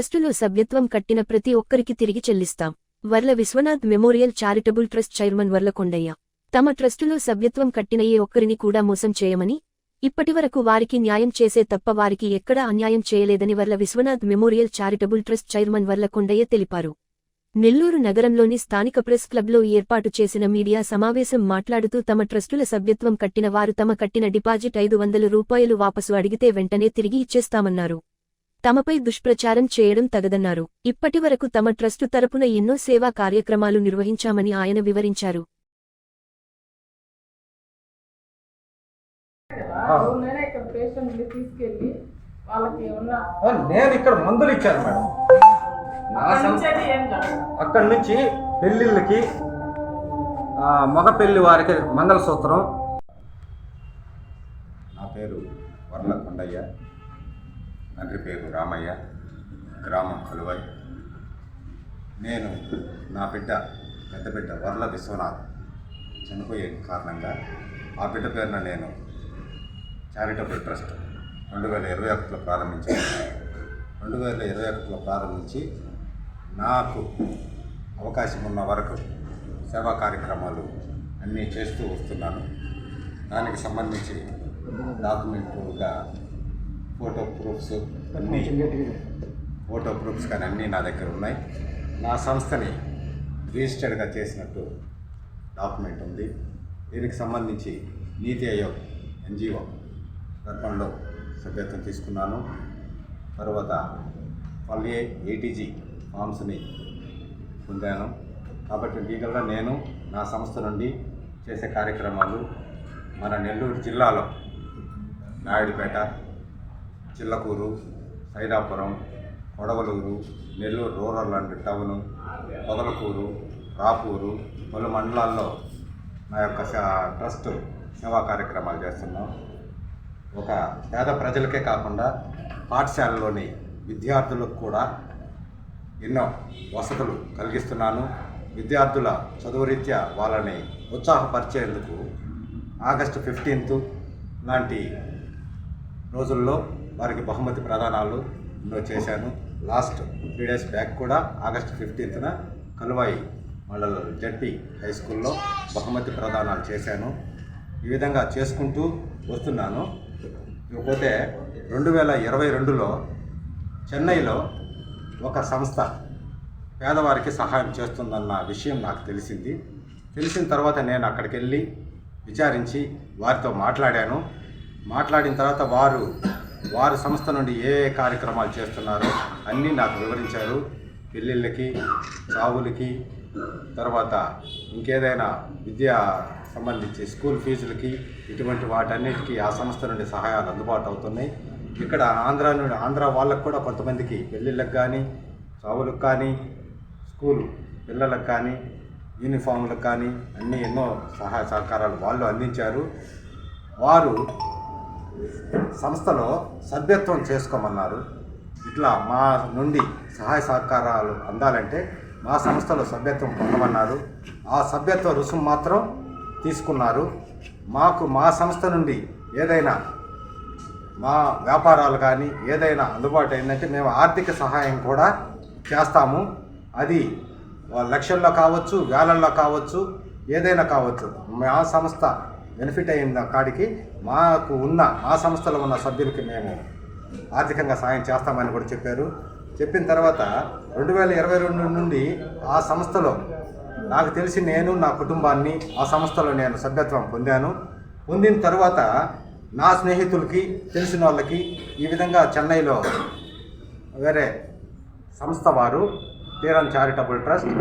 ట్రస్టులో సభ్యత్వం కట్టిన ప్రతి ఒక్కరికి తిరిగి చెల్లిస్తాం. Varla Viswanath memorial charitable trust chairman Varla Kondaiah. తమ ట్రస్టులో సభ్యత్వం కట్టిన ఏ ఒక్కరిని కూడా మోసం చేయమని ఇప్పటివరకు వారికి న్యాయం చేసే తప్ప వారికి ఎక్కడా అన్యాయం చేయలేదని Varla Viswanath memorial charitable trust chairman Varla Kondaiah తెలిపారు. నెల్లూరు నగరంలోని స్థానిక ప్రెస్ క్లబ్లో ఏర్పాటు చేసిన మీడియా సమావేశం మాట్లాడుతూ తమ ట్రస్టుల సభ్యత్వం కట్టిన వారు తమ కట్టిన డిపాజిట్ ఐదు వందల రూపాయలు వాపసు అడిగితే వెంటనే తిరిగి ఇచ్చేస్తామన్నారు. తమపై దుష్ప్రచారం చేయడం తగదన్నారు. ఇప్పటివరకు తమ ట్రస్టు తరపున ఎన్నో సేవా కార్యక్రమాలు నిర్వహించామని ఆయన వివరించారు. నేనే ఇక్కడ పేషెంట్ని తీసుకెళ్ళి వాళ్ళకి ఉన్న ఆ, నేను ఇక్కడ మందులు ఇచ్చాను మేడం. నా అక్కడి నుంచి అయితే ఏం కాదు. అక్కడి నుంచి పెళ్ళిళ్ళకి ఆ, మగ పెళ్ళి వారికి మంగళసూత్రం. నా పేరు కొండయ్య తండ్రి పేరు రామయ్య గ్రామం కలువై. నేను నా బిడ్డ పెద్ద బిడ్డ వర్ల విశ్వనాథ్ చనిపోయే కారణంగా ఆ బిడ్డ పేరున నేను చారిటబుల్ ట్రస్ట్ రెండు వేల ఇరవై ఒకటిలో ప్రారంభించాను. రెండు వేల ఇరవై ఒకటిలో ప్రారంభించి నాకు అవకాశం ఉన్న వరకు సేవా కార్యక్రమాలు అన్నీ చేస్తూ వస్తున్నాను. దానికి సంబంధించి డాక్యుమెంట్గా ఫోటో ప్రూఫ్స్ అన్నీ ఫోటో ప్రూఫ్స్ కానీ అన్నీ నా దగ్గర ఉన్నాయి. నా సంస్థని రిజిస్టర్డ్గా చేసినట్టు డాక్యుమెంట్ ఉంది. దీనికి సంబంధించి నీతి ఆయోగ్ ఎన్జిఓ తరఫునలో సభ్యత్వం తీసుకున్నాను. తర్వాత పల్లె ఏటీజీ ఫామ్స్ని పొందాను. కాబట్టి లీగల్గా నేను నా సంస్థ నుండి చేసే కార్యక్రమాలు మన నెల్లూరు జిల్లాలో నాయుడుపేట చిల్లకూరు సైదాపురం కొడవలూరు నెల్లూరు రూరల్ లాంటి టౌను పొదలకూరు రాపూరు పలు మండలాల్లో నా యొక్క ట్రస్ట్ సేవా కార్యక్రమాలు చేస్తున్నాం. ఒక పేద ప్రజలకే కాకుండా పాఠశాలలోని విద్యార్థులకు కూడా ఎన్నో వసతులు కలిగిస్తున్నాను. విద్యార్థుల చదువు రీత్యా వాళ్ళని ఉత్సాహపరిచేందుకు ఆగస్టు ఫిఫ్టీన్త్ లాంటి రోజుల్లో వారికి బహుమతి ప్రదానాలు ఎన్నో చేశాను. లాస్ట్ త్రీ డేస్ బ్యాక్ కూడా ఆగస్టు ఫిఫ్టీన్త్న కలువాయి మండల జడ్పీ హై స్కూల్లో బహుమతి ప్రదానాలు చేశాను. ఈ విధంగా చేసుకుంటూ వస్తున్నాను. ఇకపోతే రెండు వేల ఇరవై రెండులో చెన్నైలో ఒక సంస్థ పేదవారికి సహాయం చేస్తుందన్న విషయం నాకు తెలిసింది. తెలిసిన తర్వాత నేను అక్కడికి వెళ్ళి విచారించి వారితో మాట్లాడాను. మాట్లాడిన తర్వాత వారు వారి సంస్థ నుండి ఏ ఏ కార్యక్రమాలు చేస్తున్నారో అన్నీ నాకు వివరించారు. పెళ్ళిళ్ళకి చావులకి తర్వాత ఇంకేదైనా విద్యా సంబంధించి స్కూల్ ఫీజులకి ఇటువంటి వాటన్నిటికీ ఆ సంస్థ నుండి సహాయాలు అందుబాటు అవుతున్నాయి. ఇక్కడ ఆంధ్ర నుండి ఆంధ్ర వాళ్ళకు కూడా కొంతమందికి పెళ్ళిళ్ళకి కానీ చావులకు కానీ స్కూల్ పిల్లలకు కానీ యూనిఫామ్లకు కానీ అన్నీ ఎన్నో సహాయ సహకారాలు వాళ్ళు అందించారు. వారు సంస్థలో సభ్యత్వం చేసుకోమన్నారు. ఇట్లా మా నుండి సహాయ సహకారాలు అందాలంటే మా సంస్థలో సభ్యత్వం పొందమన్నారు. ఆ సభ్యత్వ రుసుము మాత్రం తీసుకున్నారు. మాకు మా సంస్థ నుండి ఏదైనా మా వ్యాపారాలు కానీ ఏదైనా అందుబాటు అయిందంటే మేము ఆర్థిక సహాయం కూడా చేస్తాము. అది లక్షల్లో కావచ్చు వేలల్లో కావచ్చు ఏదైనా కావచ్చు. మా సంస్థ బెనిఫిట్ అయిన కాడికి. మాకు ఉన్న మా సంస్థలో ఉన్న సభ్యులకి మేము ఆర్థికంగా సాయం చేస్తామని కూడా చెప్పారు. చెప్పిన తర్వాత రెండు వేల ఇరవై రెండు నుండి ఆ సంస్థలో నాకు తెలిసి నేను నా కుటుంబాన్ని ఆ సంస్థలో నేను సభ్యత్వం పొందాను. పొందిన తర్వాత నా స్నేహితులకి తెలిసిన వాళ్ళకి ఈ విధంగా చెన్నైలో వేరే సంస్థ వారు Theeran charitable trust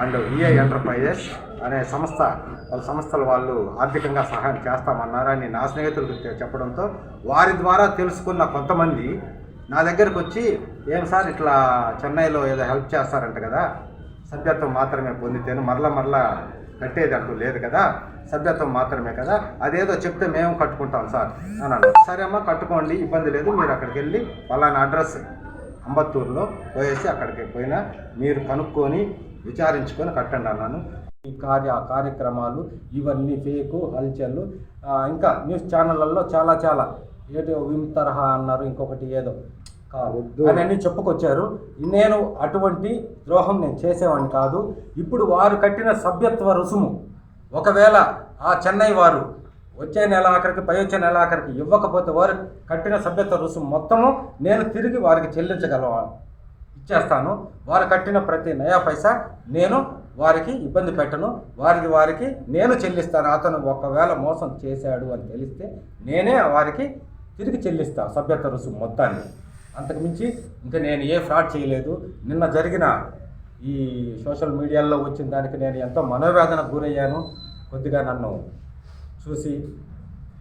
and EI enterprises అనే సంస్థ వాళ్ళ సంస్థల వాళ్ళు ఆర్థికంగా సహాయం చేస్తామన్నారని నా స్నేహితులకు చెప్పడంతో వారి ద్వారా తెలుసుకున్న కొంతమంది నా దగ్గరకు వచ్చి ఏం సార్ ఇట్లా చెన్నైలో ఏదో హెల్ప్ చేస్తారంట కదా సభ్యత్వం మాత్రమే పొందితేను మరలా మరలా కట్టేది అంటూ లేదు కదా సభ్యత్వం మాత్రమే కదా అదేదో చెప్తే మేము కట్టుకుంటాం సార్ అన్నాను సరే అమ్మా కట్టుకోండి ఇబ్బంది లేదు మీరు అక్కడికి వెళ్ళి పలానా అడ్రస్ అంబత్తూరులో పోయేసి అక్కడికి పోయినా మీరు కనుక్కొని విచారించుకొని కట్టండి అన్నాను. ఈ కార్య కార్యక్రమాలు ఇవన్నీ ఫేకు హల్చల్ ఆ, ఇంకా న్యూస్ ఛానళ్ళల్లో చాలా చాలా. ఏదో విమ్ తరహా అన్నారు ఇంకొకటి ఏదో. కాదు వద్దు. అని అన్ని చెప్పుకొచ్చారు. నేను అటువంటి ద్రోహం నేను చేసేవాడిని కాదు. ఇప్పుడు వారు కట్టిన సభ్యత్వ రుసుము. ఒకవేళ ఆ చెన్నై వారు వచ్చే నెల ఆఖరికి పై వచ్చే నెల ఆఖరికి ఇవ్వకపోతే వారు కట్టిన సభ్యత్వ రుసుము మొత్తము నేను తిరిగి వారికి చెల్లించగలవాను ఇచ్చేస్తాను. వారు కట్టిన ప్రతి నయా పైసా నేను వారికి ఇబ్బంది పెట్టను. వారికి వారికి నేను చెల్లిస్తాను. అతను ఒకవేళ మోసం చేశాడు అని తెలిస్తే నేనే వారికి తిరిగి చెల్లిస్తాను సభ్యత్వ రుసుము మొత్తాన్ని. అంతకుమించి ఇంకా నేను ఏ ఫ్రాడ్ చేయలేదు. నిన్న జరిగిన ఈ సోషల్ మీడియాలో వచ్చిన దానికి నేను ఎంతో మనోవేదనకు గురయ్యాను. కొద్దిగా నన్ను చూసి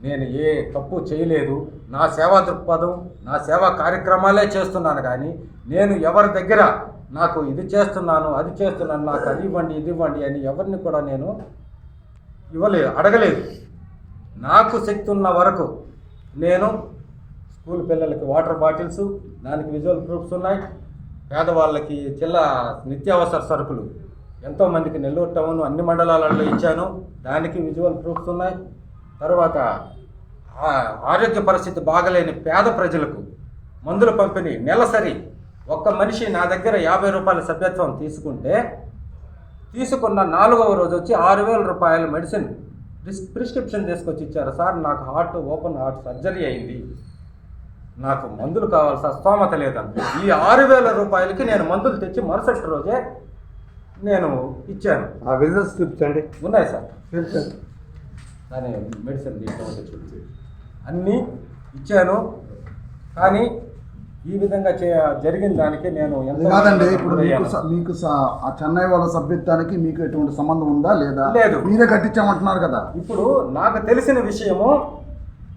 నేను ఏ తప్పు చేయలేదు. నా సేవా దృక్పథం నా సేవా కార్యక్రమాలే చేస్తున్నాను కానీ నేను ఎవరి దగ్గర నాకు ఇది చేస్తున్నాను అది చేస్తున్నాను నాకు అది ఇవ్వండి ఇది ఇవ్వండి అని ఎవరిని కూడా నేను ఇవ్వలేదు అడగలేదు. నాకు శక్తి ఉన్న వరకు నేను స్కూల్ పిల్లలకి వాటర్ బాటిల్స్ దానికి విజువల్ ప్రూఫ్స్ ఉన్నాయి. పేదవాళ్ళకి జిల్లా నిత్యావసర సరుకులు ఎంతోమందికి నెల్లూరు టౌన్ అన్ని మండలాలలో ఇచ్చాను. దానికి విజువల్ ప్రూఫ్స్ ఉన్నాయి. తర్వాత ఆరోగ్య పరిస్థితి బాగలేని పేద ప్రజలకు మందుల పంపిణీ నెలసరి. ఒక్క మనిషి నా దగ్గర యాభై రూపాయల సభ్యత్వం తీసుకుంటే తీసుకున్న నాలుగవ రోజు వచ్చి ఆరు వేల రూపాయల మెడిసిన్ ప్రిస్ ప్రిస్క్రిప్షన్ తీసుకొచ్చి ఇచ్చారు. సార్ నాకు హార్ట్ ఓపెన్ హార్ట్ సర్జరీ అయింది. నాకు మందులు కావాలి సార్ స్తోమత లేదని ఈ ఆరు వేల రూపాయలకి నేను మందులు తెచ్చి మరుసటి రోజే నేను ఇచ్చాను. ఆ బిజినెస్ చూపించండి. ఉన్నాయి సార్. దాని మెడిసిన్ తీసుకోవాలి చూసి అన్నీ ఇచ్చాను. కానీ ఈ విధంగా చే జరిగిన దానికి నేను కాదండి ఇప్పుడు మీకు. స- మీకు స- ఆ చెన్నై వాళ్ళ సభ్యత్వానికి మీకు ఎటువంటి సంబంధం ఉందా లేదా? లేదు. మీరే కట్టించామంటున్నారు కదా. ఇప్పుడు నాకు తెలిసిన విషయము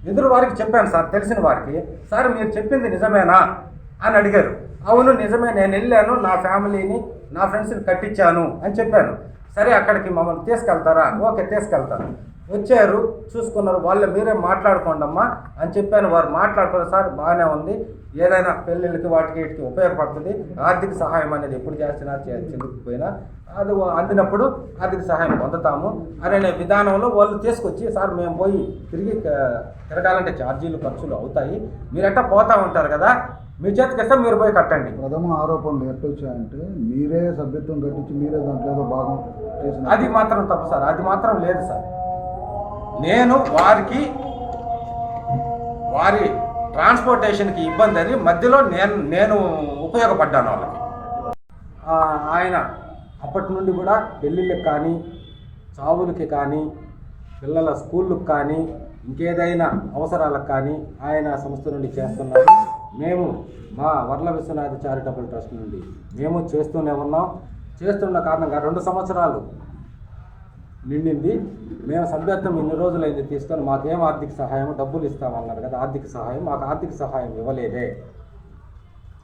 ఎదురు వారికి చెప్పాను సార్ తెలిసిన వారికి. సార్ మీరు చెప్పింది నిజమేనా? అని అడిగారు. అవును నిజమే. నేను వెళ్ళాను. నా ఫ్యామిలీని నా ఫ్రెండ్స్ని కట్టించాను అని చెప్పాను. సరే అక్కడికి మమ్మల్ని తీసుకెళ్తారా? ఓకే తీసుకెళ్తాను. వచ్చారు చూసుకున్నారు వాళ్ళు మీరే మాట్లాడుకోండి అమ్మా అని చెప్పాను. వారు మాట్లాడుకున్న సార్ బాగానే ఉంది. ఏదైనా పెళ్ళిళ్ళకి వాటికి వీటికి ఉపయోగపడుతుంది. ఆర్థిక సహాయం అనేది ఎప్పుడు చేసినా చెందుకుపోయినా అది వా- అందినప్పుడు ఆర్థిక సహాయం పొందుతాము అనే విధానంలో వాళ్ళు తీసుకొచ్చి సార్ మేము పోయి తిరిగి తిరగాలంటే ఛార్జీలు ఖర్చులు అవుతాయి. మీరు ఎట్టా పోతా ఉంటారు కదా? మీ చేతికి ఇస్తే మీరు పోయి కట్టండి. ప్రథమ ఆరోపణలు ఎట్టొచ్చాయంటే మీరే సభ్యత్వం కట్టించి మీరే దాంట్లో ఏదో భాగం చేసిన అది మాత్రం తప్పు సార్ అది మాత్రం లేదు సార్. నేను వారికి వారి ట్రాన్స్పోర్టేషన్కి ఇబ్బంది అని మధ్యలో నేను నేను ఉపయోగపడ్డాను వాళ్ళకి. ఆయన అప్పటి నుండి కూడా పెళ్ళిళ్ళకి కానీ చావులకి కానీ పిల్లల స్కూళ్ళకి కానీ ఇంకేదైనా అవసరాలకు కానీ ఆయన సంస్థ నుండి చేస్తున్నారు మేము మా వర్ల విశ్వనాథ చారిటబుల్ ట్రస్ట్ నుండి మేము చేస్తూనే ఉన్నాం. చేస్తున్న కారణంగా రెండు సంవత్సరాలు నిండింది. మేము సభ్యత్వం ఇన్ని రోజులైంది తీసుకొని మాకేం ఆర్థిక సహాయం డబ్బులు ఇస్తామన్నారు కదా ఆర్థిక సహాయం మాకు ఆర్థిక సహాయం ఇవ్వలేదే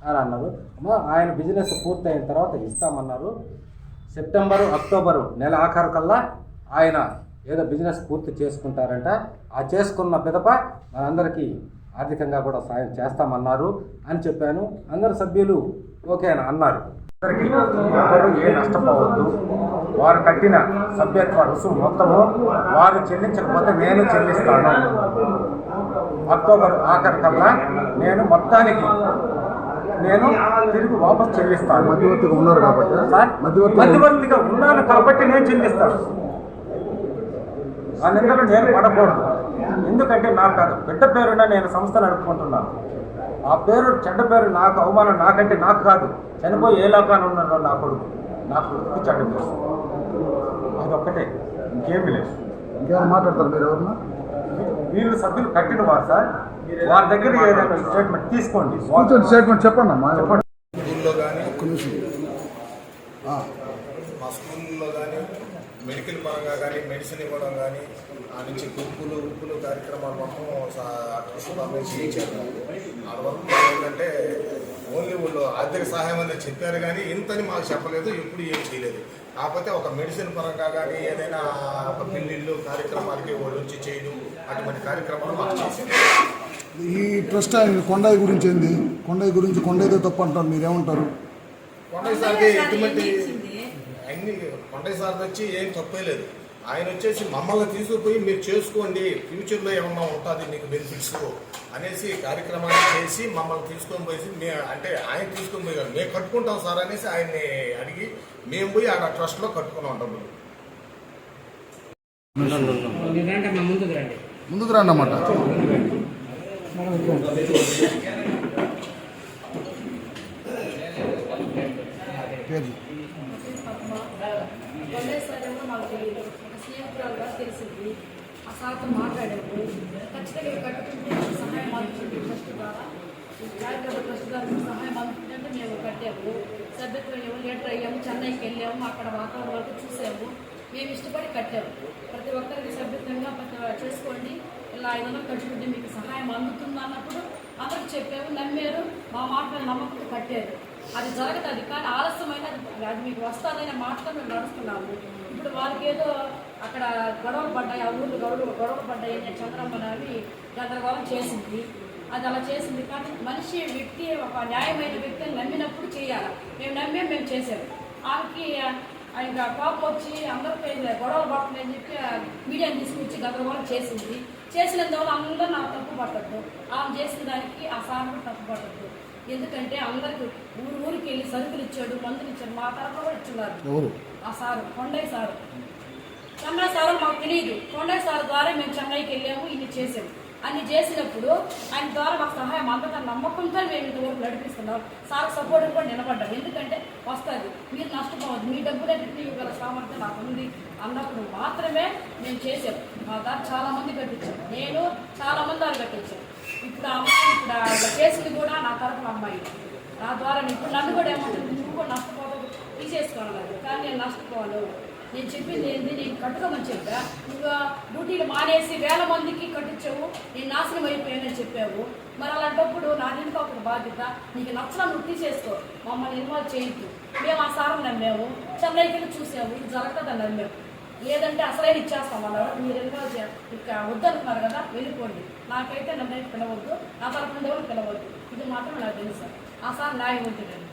అని అన్నారు. అమ్మా ఆయన బిజినెస్ పూర్తయిన తర్వాత ఇస్తామన్నారు. సెప్టెంబరు అక్టోబరు నెల ఆఖరు కల్లా ఆయన ఏదో బిజినెస్ పూర్తి చేసుకుంటారంట. ఆ చేసుకున్న పిదప మనందరికీ ఆర్థికంగా కూడా సాయం చేస్తామన్నారు అని చెప్పాను. అందరు సభ్యులు ఓకే అని అన్నారు. అందరికీ ఎవరు ఏ నష్టపోవద్దు. వారు కట్టిన సభ్యత్వ రుసుము మొత్తము వారు చెల్లించకపోతే నేను చెల్లిస్తాను. అక్టోబర్ ఆఖరి కల్లా నేను మొత్తానికి నేను తిరిగి వాపస్ చెల్లిస్తాను. మధ్యవర్తిగా ఉన్నారు కాబట్టి మధ్యవర్తిగా ఉన్నాను కాబట్టి నేను చెల్లిస్తాను. ఆ నిందలు నేను పడకూడదు. ఎందుకంటే నా పేరు బిడ్డ పేరున నేను సంస్థ నడుపుకుంటున్నాను. ఆ పేరు చెడ్డ పేరు నాకు అవమానం నాకంటే నాకు కాదు. చనిపోయి ఏ లోకాన్ని ఉన్నాడో నా కొడుకు. నా కొడుకు చెడ్డ పేరు. అదొక్కటే ఇంకేమీ లేదు. ఇంకేమైనా మాట్లాడతారు మీరు ఎవరన్నా? వీళ్ళు సభ్యులు కట్టిన వారు సార్. వారి దగ్గర ఏదైనా స్టేట్మెంట్ తీసుకోండి. స్టేట్మెంట్ చెప్పండి అమ్మా. చెప్పండి. స్కూల్లో కానీ ఒక్క నిమిషం ఆ, మా స్కూల్లో కానీ మెడికల్ పరంగా కానీ మెడిసిన్ ఇవ్వడం కానీ ఆ నుంచి కుప్పులు ఉప్పులు కార్యక్రమాలు మొత్తం అడ్రస్ చేయించారు. ఆ వరకు ఏంటంటే ఓన్లీ వాళ్ళు ఆర్థిక సహాయం అనేది చెప్పారు కానీ ఇంతని మాకు చెప్పలేదు ఎప్పుడు ఏం చేయలేదు. కాకపోతే ఒక మెడిసిన్ పరంగా కానీ ఏదైనా ఒక పెళ్ళిళ్ళు కార్యక్రమాలకి వాళ్ళు వచ్చి చేయడం అటువంటి కార్యక్రమాలు మాకు చేశారు. ఈ ట్రస్ట్ ఆయన కొండయ్య గురించి ఏంది? కొండయ్య గురించి కొండయ్యతో తప్పు అంటారు మీరేమంటారు? కొండయ్య సార్కి ఎటువంటి కొండయ్య సార్ వచ్చి ఏం తప్పే లేదు. ఆయన వచ్చేసి మమ్మల్ని తీసుకుపోయి మీరు చేసుకోండి ఫ్యూచర్లో ఏమన్నా ఉంటుంది మీకు బెనిఫిట్స్ అనేసి కార్యక్రమాన్ని చేసి మమ్మల్ని తీసుకొని పోయి మే అంటే ఆయన తీసుకొని పోయి కాదు, మేము కట్టుకుంటాం సార్ అనేసి ఆయన్ని అడిగి మేము పోయి ఆడ ట్రస్ట్లో కట్టుకున్నాం డబ్బులు. ముందుకు రండి. అన్నమాట పేరు కొన్నేసారేమో మాకు తెలియదు స్నేహితురాలుగా తెలిసింది ఆ సార్తో మాట్లాడాము ఖచ్చితంగా కట్టుకుంటే సహాయం అందుతుంది ట్రస్ట్ ద్వారా చారిటబుల్ ట్రస్ట్ ద్వారా సహాయం అందుతుందంటే మేము కట్టాము సభ్యత్వం ఏమో లీటర్ అయ్యాము చెన్నైకి వెళ్ళాము అక్కడ వాతావరణం వరకు చూసాము మేము ఇష్టపడి కట్టాము ప్రతి ఒక్కరికి సభ్యత్వంగా చేసుకోండి ఇలా ఐదు కట్టుకుంటే మీకు సహాయం అందుతుంది అన్నప్పుడు అందరికి చెప్పాము నమ్మారు మా మాటలు నమ్మకం కట్టారు అది జరగదు కానీ ఆలస్యమైన అది అది మీకు వస్తుందనే మాటతో మేము నడుస్తున్నాము. ఇప్పుడు వారికి ఏదో అక్కడ గొడవలు పడ్డాయి ఆ ఊళ్ళో గొడవలు గొడవలు పడ్డాయి అని చంద్రమ్మ అని గందరగోళం చేసింది. అది అలా చేసింది కానీ మనిషి వ్యక్తి ఒక న్యాయమైన వ్యక్తిని నమ్మినప్పుడు చేయాలి. మేము నమ్మే మేము చేసాము ఆమెకి ఇంకా కోపం వచ్చి అందరికీ గొడవలు పడుతుందని చెప్పి మీడియాని తీసుకొచ్చి గందరగోళం చేసింది. చేసినందువల్ల అందరూ నాకు తప్పు పట్టద్దు. ఆమె చేసిన దానికి ఆ సార్ కూడా తప్పు పట్టద్దు. ఎందుకంటే అందరికి ఊరు ఊరికి వెళ్ళి సరుకులు ఇచ్చాడు మందులు ఇచ్చాడు మా తరఫున కూడా ఇచ్చున్నారు. ఆ sir Kondaiah sir. Chennai sir మాకు తెలియదు కొండయ్య సార్ ద్వారా మేము చెన్నైకి వెళ్ళాము ఇన్ని చేసాము అని చేసినప్పుడు ఆయన ద్వారా మాకు సహాయం అందడం నమ్మకంతో మేము ఇంతవరకు నడిపిస్తున్నాం. సార్ సపోర్ట్ కూడా నిలబడ్డాం. ఎందుకంటే వస్తుంది మీరు నష్టపోవద్దు. మీ డబ్బులే రిటర్న్ ఇవ్వగల సామర్థ్యం నాకు ఉంది అన్నప్పుడు మాత్రమే మేము చేసాం మా దారి చాలామంది కట్టించాం. నేను చాలా మంది వారు కట్టించాం. ఇప్పుడు ఆ అమ్మాయి ఇప్పుడు చేసింది కూడా నా తరఫున అమ్మాయి. నా ద్వారా ఇప్పుడు నన్ను కూడా ఏమంటుంది నువ్వు కూడా నష్టపోవద్దు. తీసేసుకోవాలి కానీ నేను నష్టపోవాలి నేను చెప్పింది ఏంది? నేను కట్టుకోమని చెప్పా. నువ్వు డ్యూటీలు మానేసి వేల మందికి కట్టించావు. నేను నాశనం అయిపోయానని చెప్పావు. మరి అలాంటప్పుడు నా ఇంట్లో ఒక బాధ్యత. నీకు నచ్చలా వృత్తి చేసుకో మమ్మల్ని ఇన్వాల్వ్ చేయొద్దు మేము ఆ సారం నమ్మాము. చెన్నైకి వెళ్ళి చూసాము. ఇది జరగదని నమ్మాము. లేదంటే అసలే ఇచ్చేస్తాం అన్నారు మీరు ఇన్వాల్వ్ చే ఇక వద్దనుకున్నారు కదా వెళ్ళిపోండి. నాకైతే నన్ను పిలవద్దు. నా తరఫున ఎవరు పిలవద్దు. ఇది మాత్రం నాకు తెలుసు. ఆ సార్ న్యాయవంతుడండి